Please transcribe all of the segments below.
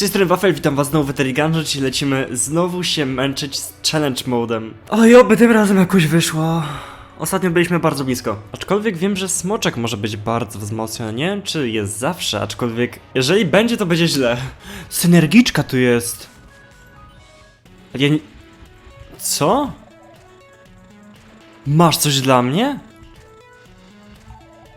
Cześć, stary Wafel, witam was znowu w Eteriganże, dzisiaj lecimy znowu się męczyć z challenge modem. Oj, oby tym razem jakoś wyszło. Ostatnio byliśmy bardzo blisko. Aczkolwiek wiem, że smoczek może być bardzo wzmocniony. Nie wiem, czy jest zawsze, aczkolwiek jeżeli będzie, to będzie źle. Synergiczka tu jest. Ja nie... Co? Masz coś dla mnie?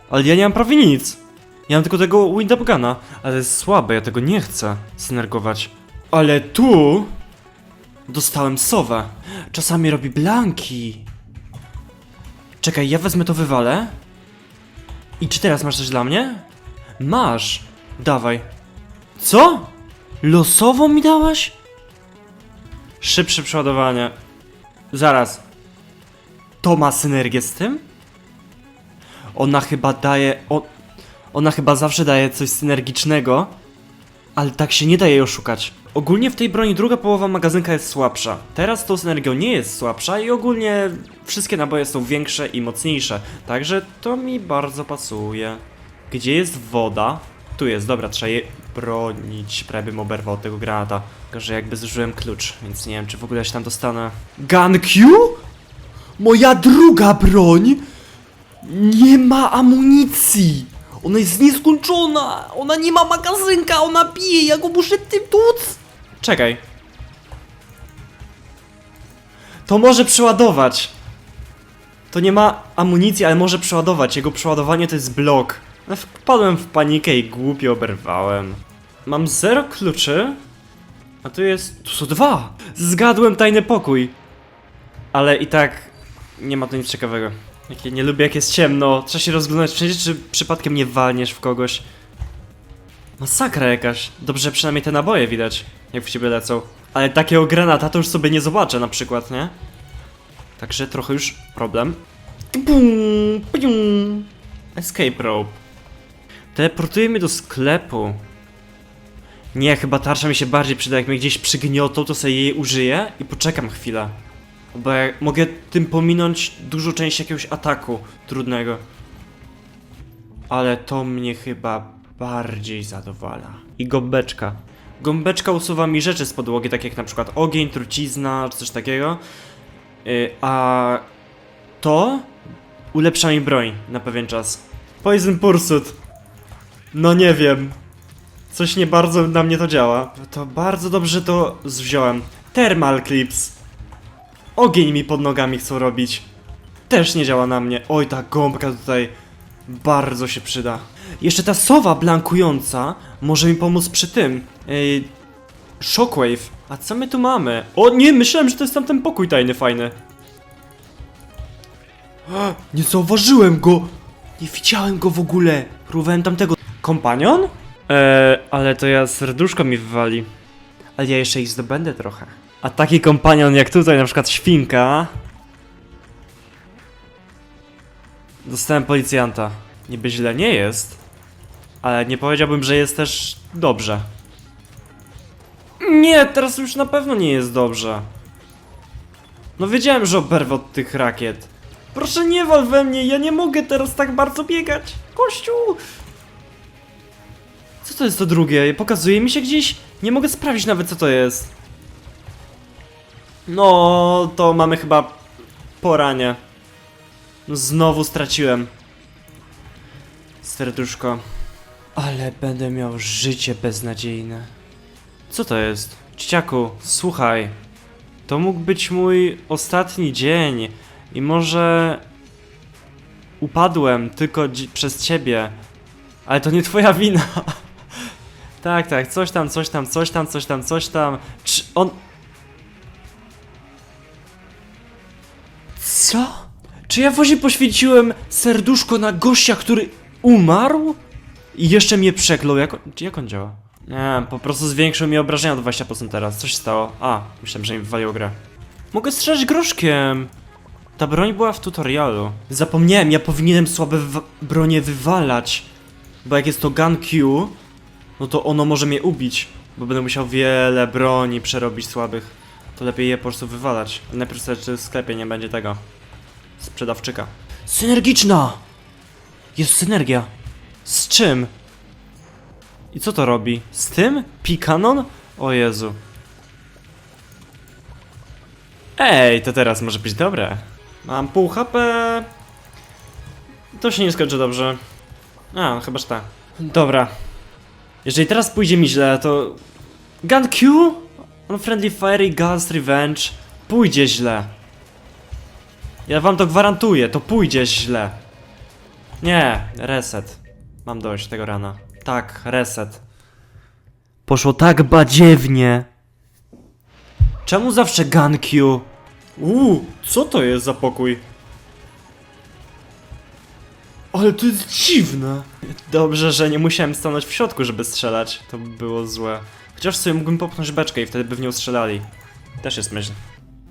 Ale ja nie mam prawie nic. Ja mam tylko tego Windupguna, ale jest słabe, ja tego nie chcę synergować. Ale tu dostałem sowę. Czasami robi blanki. Czekaj, ja wezmę to wywalę. I czy teraz masz coś dla mnie? Masz. Dawaj. Co? Losowo mi dałaś? Szybsze przeładowanie. Zaraz. To ma synergię z tym? Ona chyba daje. O, ona chyba zawsze daje coś synergicznego, ale tak się nie da jej oszukać. Ogólnie w tej broni druga połowa magazynka jest słabsza. Teraz tą synergią nie jest słabsza i ogólnie wszystkie naboje są większe i mocniejsze. Także to mi bardzo pasuje. Gdzie jest woda? Tu jest, dobra, trzeba je bronić. Prawie bym oberwał tego granata. Tylko, że jakby zużyłem klucz, więc nie wiem, czy w ogóle się tam dostanę. Gun Q? Moja druga broń? Nie ma amunicji! Ona jest nieskończona! Ona nie ma magazynka! Ona bije! Ja go muszę tym tłuc! Czekaj. To może przeładować. To nie ma amunicji, ale może przeładować. Jego przeładowanie to jest blok. No, Wpadłem w panikę i głupio oberwałem. Mam zero kluczy. A tu jest... Tu są dwa! Zgadłem tajny pokój. Ale i tak nie ma tu nic ciekawego. Jak ja nie lubię jak jest ciemno. Trzeba się rozglądać wszędzie, czy przypadkiem nie walniesz w kogoś. Masakra jakaś. Dobrze, przynajmniej te naboje widać, jak w ciebie lecą. Ale takiego granata to już sobie nie zobaczę na przykład, nie? Także trochę już problem. Bum. Escape rope. Teleportuje mnie do sklepu. Nie, chyba tarcza mi się bardziej przyda. Jak mnie gdzieś przygniotą, to sobie jej użyję i poczekam chwilę. Bo ja mogę tym pominąć dużą część jakiegoś ataku trudnego. Ale to mnie chyba bardziej zadowala. I gąbeczka. Gąbeczka usuwa mi rzeczy z podłogi, tak jak na przykład ogień, trucizna, czy coś takiego. Yy, a to ulepsza mi broń na pewien czas. Poison Pursuit. No nie wiem. Coś nie bardzo na mnie to działa. To bardzo dobrze to wziąłem. Thermal Clips. Ogień mi pod nogami chcą robić. Też nie działa na mnie. Oj, ta gąbka tutaj bardzo się przyda. Jeszcze ta sowa blankująca może mi pomóc przy tym. Yy, shockwave. A co my tu mamy? O nie, myślałem, że to jest tamten pokój tajny fajny. Nie zauważyłem go! Nie widziałem go w ogóle. Próbowałem tamtego. Kompanion? Eee, ale to ja serduszko mi wywali. Ale ja jeszcze ich zdobędę trochę. A taki kompanion jak tutaj, na przykład świnka. Dostałem policjanta. Niby źle nie jest, ale nie powiedziałbym, że jest też dobrze. Nie, teraz już na pewno nie jest dobrze. No wiedziałem, że oberwę od tych rakiet. Proszę nie wal we mnie, ja nie mogę teraz tak bardzo biegać. Kościół! Co to jest to drugie? Pokazuje mi się gdzieś? Nie mogę sprawdzić nawet co to jest. No, to mamy chyba poranie. No, znowu straciłem. Serduszko. Ale będę miał życie beznadziejne. Co to jest? Dzieciaku, słuchaj. To mógł być mój ostatni dzień. I może... Upadłem tylko przez ciebie. Ale to nie twoja wina. tak, tak, coś tam, coś tam, coś tam, coś tam, coś tam. Czy on... Co? Czy ja właśnie poświęciłem serduszko na gościa, który umarł? I jeszcze mnie przeklął, jak on, jak on działa? Nie, po prostu zwiększył mi obrażenia o 20% teraz. Co się stało? A, myślałem, że mi wywaliło grę. Mogę strzelać groszkiem! Ta broń była w tutorialu. Zapomniałem, ja powinienem słabe bronie wywalać. Bo jak jest to gun Q, no to ono może mnie ubić. Bo będę musiał wiele broni przerobić słabych. To lepiej je po prostu wywalać. Najpierw sobie, czy w sklepie nie będzie tego. Sprzedawczyka. Synergiczna! Jest synergia. Z czym? I co to robi? Z tym? Pikanon? O Jezu. Ej, to teraz może być dobre. Mam pół HP. To się nie skończy dobrze. A, chyba że tak. Dobra. Jeżeli teraz pójdzie mi źle, to... Gun Q? Unfriendly i Gun's Revenge pójdzie źle. Ja wam to gwarantuję, to pójdzie źle. Nie, reset. Mam dość tego rana. Tak, reset. Poszło tak badziewnie. Czemu zawsze Q? Uuu, co to jest za pokój? Ale to jest dziwne. Dobrze, że nie musiałem stanąć w środku, żeby strzelać. To by było złe. Chociaż sobie mógłbym popchnąć beczkę i wtedy by w nią strzelali. Też jest myśl.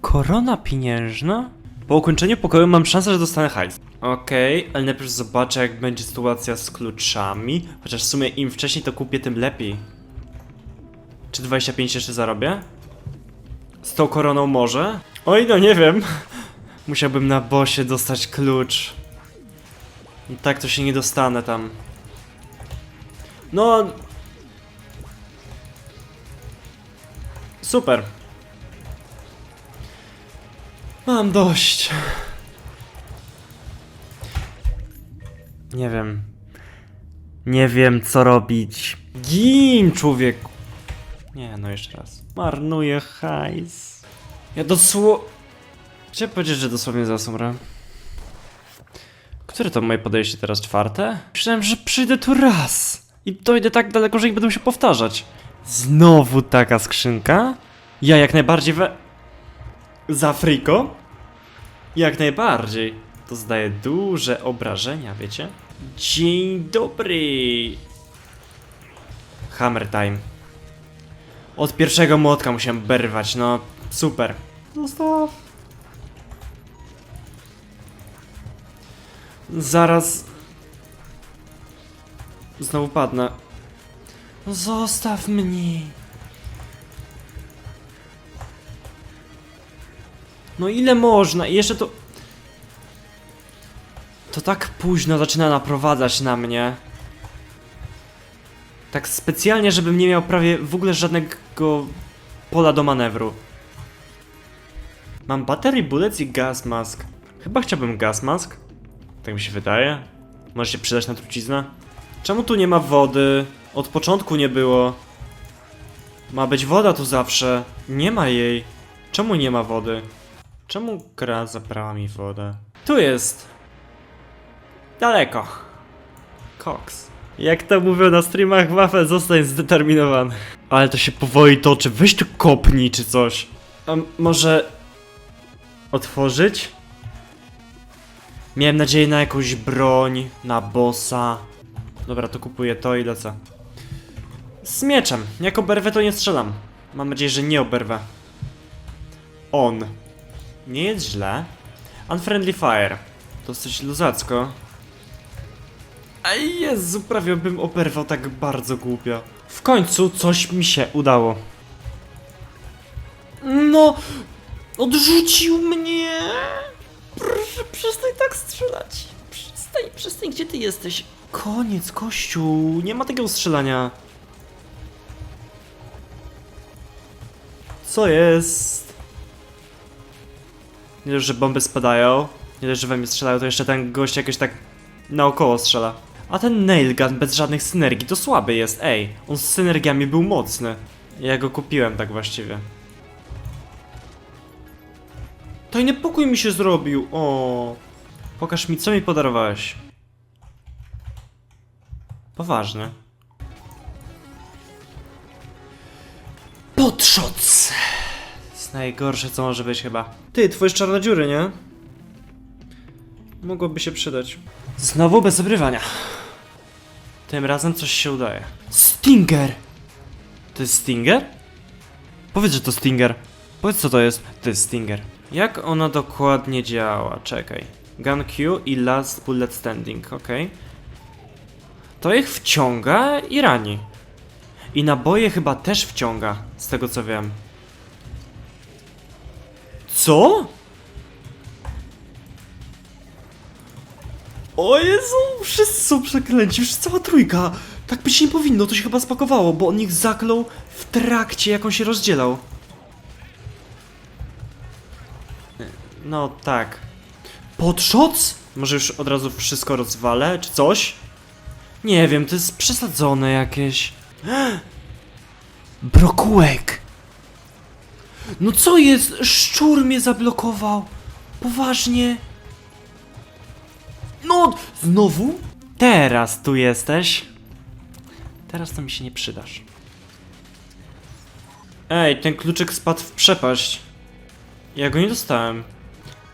Korona pieniężna? Po ukończeniu pokoju mam szansę, że dostanę hajs. Okej, ale najpierw zobaczę jak będzie sytuacja z kluczami. Chociaż w sumie im wcześniej to kupię, tym lepiej. Czy 25 jeszcze zarobię? Z tą koroną może? Oj, no nie wiem. Musiałbym na bosie dostać klucz. I tak to się nie dostanę tam. No. Super. Mam dość. Nie wiem. Nie wiem co robić. Gin, człowieku. Nie, no jeszcze raz. Marnuję hajs. Ja dosło... Chciałem powiedzieć, że dosłownie zasumrę. Które to moje podejście teraz? Czwarte? Myślałem, że przyjdę tu raz. I dojdę tak daleko, że nie będą się powtarzać. Znowu taka skrzynka? Ja jak najbardziej we... Za friko? Jak najbardziej. To zdaje duże obrażenia, wiecie? Dzień dobry. Hammer time. Od pierwszego młotka musiałem berwać, no super. Zostaw. Zaraz. Znowu padnę. No Zostaw mnie. No ile można? I jeszcze to... To tak późno zaczyna naprowadzać na mnie. Tak specjalnie, żebym nie miał prawie w ogóle żadnego pola do manewru. Mam battery bullets i gas mask. Chyba chciałbym gas mask. Tak mi się wydaje. Może się przydać na truciznę. Czemu tu nie ma wody? Od początku nie było. Ma być woda tu zawsze. Nie ma jej. Czemu nie ma wody? Czemu gra zabrała mi wodę? Tu jest. Daleko. Cox. Jak to mówią na streamach, Wafel zostań zdeterminowany. Ale to się powoli toczy. Weź tu kopnij czy coś. A może... Otworzyć? Miałem nadzieję na jakąś broń, na bossa. Dobra, to kupuję to i lecę. Z mieczem. Jak oberwę, to nie strzelam. Mam nadzieję, że nie oberwę. On. Nie jest źle. Unfriendly Fire. Dosyć luzacko. A Jezu, prawie bym oberwał tak bardzo głupio. W końcu coś mi się udało. No! Odrzucił mnie! Proszę, przestań tak strzelać. Przestań, przestań, gdzie ty jesteś? Koniec, kościół. Nie ma takiego strzelania. Co jest? Nie dość, że bomby spadają, nie dość, że we mnie strzelają, to jeszcze ten gość jakoś tak naokoło strzela. A ten nailgun bez żadnych synergii to słaby jest, ej. On z synergiami był mocny. Ja go kupiłem tak właściwie. Tajny pokój mi się zrobił, o. Pokaż mi, co mi podarowałeś. Poważnie. Potrzoc! Najgorsze, co może być chyba. Ty, twoje czarne dziury, nie? Mogłoby się przydać. Znowu bez obrywania. Tym razem coś się udaje. Stinger! To jest Stinger? Powiedz, że to Stinger. Powiedz, co to jest. To jest Stinger. Jak ona dokładnie działa? Czekaj. Gun Q i Last Bullet Standing, ok. To ich wciąga i rani. I naboje chyba też wciąga, z tego co wiem. Co? O Jezu, wszyscy są przeklęci, już cała trójka. Tak być nie powinno, to się chyba spakowało, bo on ich zaklął w trakcie, jak on się rozdzielał. No tak. Podshots? Może już od razu wszystko rozwalę, czy coś? Nie wiem, to jest przesadzone jakieś. Brokułek! No co jest? Szczur mnie zablokował! Poważnie? No, znowu? Teraz tu jesteś. Teraz to mi się nie przydasz. Ej, ten kluczyk spadł w przepaść. Ja go nie dostałem.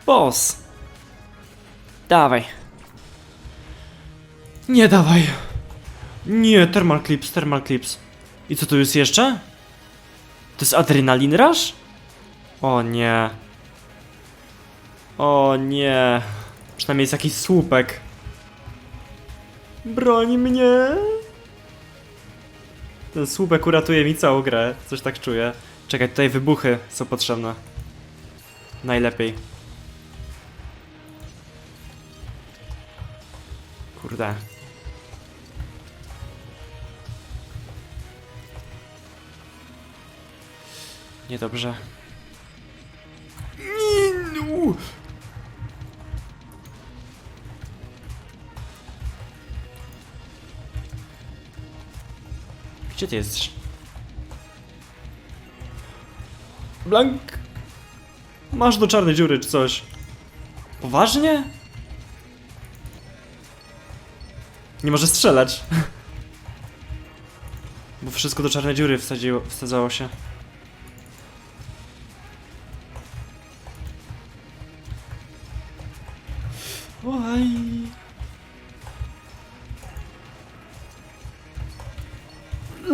Boss. Dawaj. Nie dawaj. Nie, thermal clips, thermal clips. I co tu jest jeszcze? To jest adrenalin rush? O nie. O nie. Przynajmniej jest jakiś słupek. Broń mnie. Ten słupek uratuje mi całą grę. Coś tak czuję. Czekaj, tutaj wybuchy są potrzebne. Najlepiej. Kurde. Niedobrze. Gdzie ty jesteś? Blank. Masz do czarnej dziury czy coś. Poważnie? Nie może strzelać. Bo wszystko do czarnej dziury wsadziło, wsadzało się.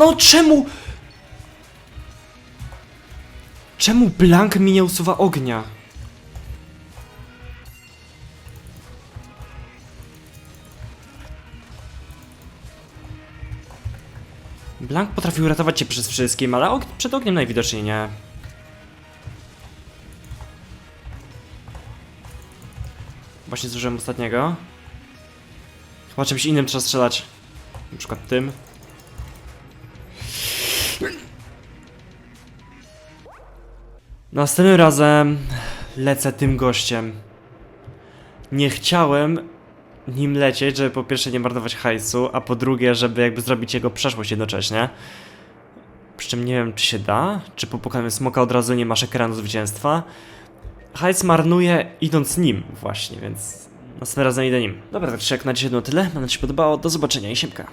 No czemu? Czemu Blank mi nie usuwa ognia? Blank potrafił ratować cię przez wszystkim, ale og przed ogniem najwidoczniej nie. Właśnie zużyłem ostatniego. Chyba czymś innym trzeba strzelać. Na przykład tym. Następnym razem lecę tym gościem. Nie chciałem nim lecieć, żeby po pierwsze nie marnować hajsu, a po drugie, żeby jakby zrobić jego przeszłość jednocześnie. Przy czym nie wiem, czy się da, czy po pokonaniu smoka od razu nie masz ekranu zwycięstwa. Hajs marnuje idąc nim właśnie, więc następnym razem idę nim. Dobra, tak czy jak na dzisiaj no tyle. Mam nadzieję, że się podobało. Do zobaczenia i siemka.